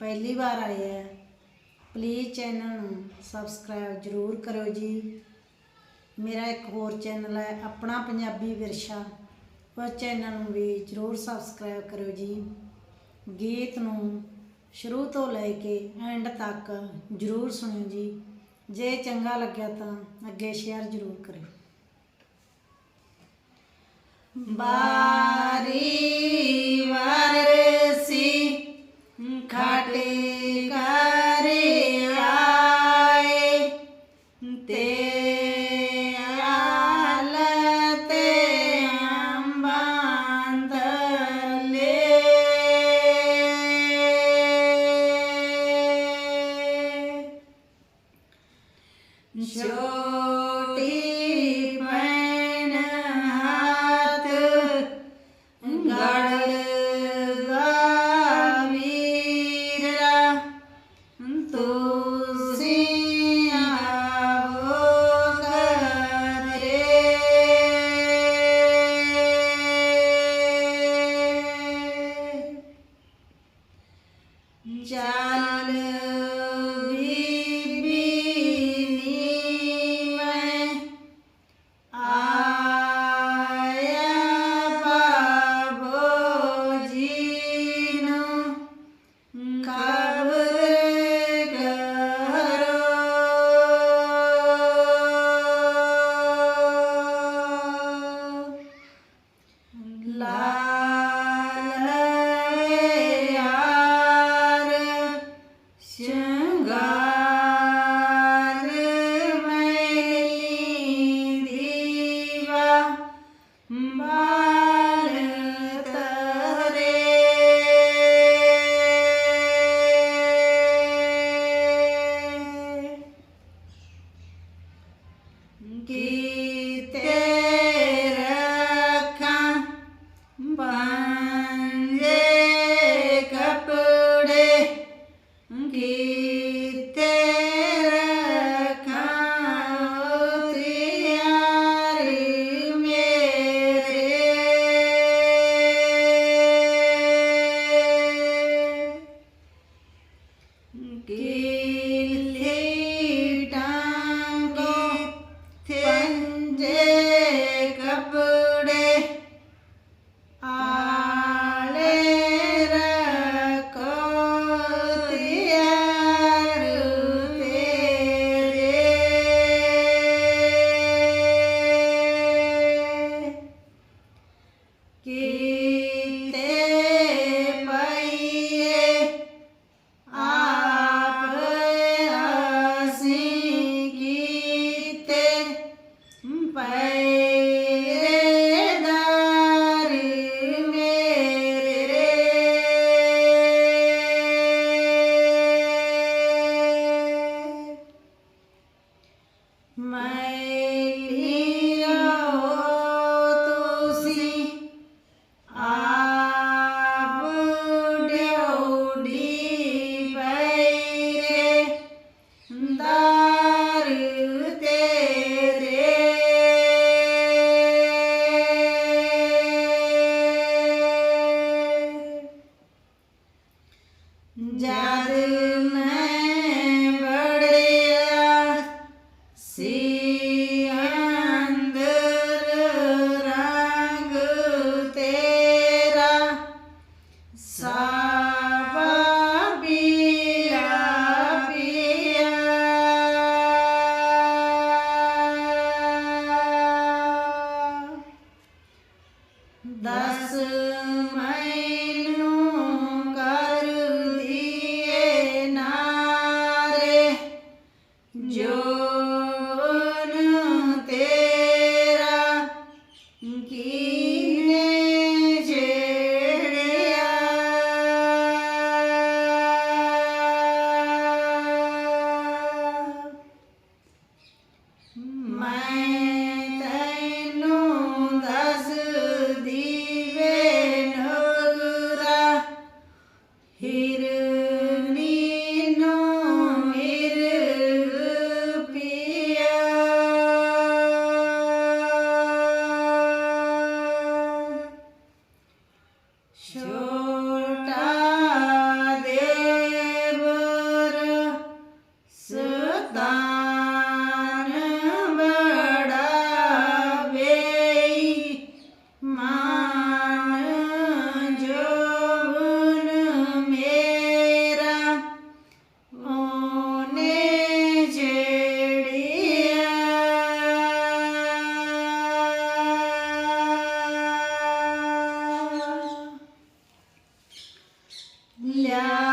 ਪਹਿਲੀ ਵਾਰ ਆਏ ਹੈ ਪਲੀਜ਼ ਚੈਨਲ ਨੂੰ ਸਬਸਕ੍ਰਾਈਬ ਜ਼ਰੂਰ ਕਰਿਓ ਜੀ। ਮੇਰਾ ਇੱਕ ਹੋਰ ਚੈਨਲ ਹੈ, ਆਪਣਾ ਪੰਜਾਬੀ ਵਿਰਸਾ। ਉਸ ਚੈਨਲ ਨੂੰ ਵੀ ਜ਼ਰੂਰ ਸਬਸਕ੍ਰਾਈਬ ਕਰਿਓ ਜੀ। ਗੀਤ ਨੂੰ ਸ਼ੁਰੂ ਤੋਂ ਲੈ ਕੇ ਐਂਡ ਤੱਕ ਜ਼ਰੂਰ ਸੁਣਿਓ ਜੀ। ਜੇ ਚੰਗਾ ਲੱਗਿਆ ਤਾਂ ਅੱਗੇ ਸ਼ੇਅਰ ਜ਼ਰੂਰ ਕਰਿਓ। ਬਾਰੀ ਵਾਰੀ Sunday. जादू ਜੋਨ ਤੇਰਾ ਕੀਨੇ ਛੇੜਿਆ ਹਮ ਮਾਨ ਮੇਰਾ ਓਨੇ ਜੜਿਆ ਲਿਆ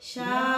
下